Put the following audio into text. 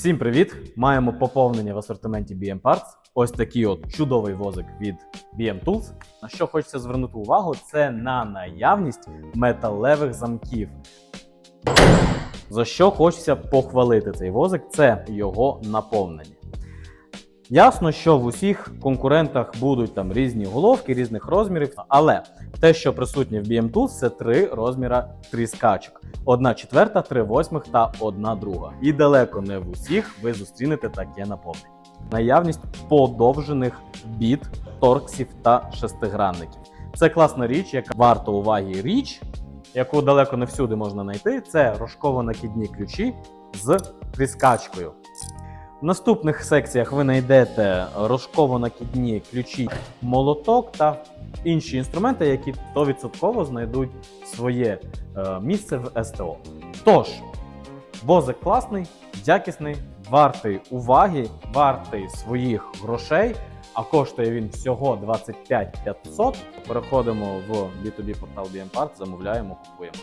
Всім привіт! Маємо поповнення в асортименті BM Parts. Ось такий от чудовий возик від BM Tools. На що хочеться звернути увагу, це на наявність металевих замків. За що хочеться похвалити цей возик, це його наповнення. Ясно, що в усіх конкурентах будуть там різні головки, різних розмірів, але те, що присутнє в BM Tools, це три розміра тріскачок. Одна четверта, три восьмих та одна друга. І далеко не в усіх ви зустрінете таке наповнення. Наявність подовжених біт, торксів та шестигранників. Це класна річ, яка варта уваги річ, яку далеко не всюди можна знайти. Це рожково-накидні ключі з тріскачкою. В наступних секціях ви знайдете рожково-накидні ключі, молоток та інші інструменти, які 100% знайдуть своє е, місце в СТО. Тож, возик класний, якісний, вартий уваги, вартий своїх грошей, а коштує він всього 25 500. Переходимо в B2B портал BM Parts, замовляємо, купуємо.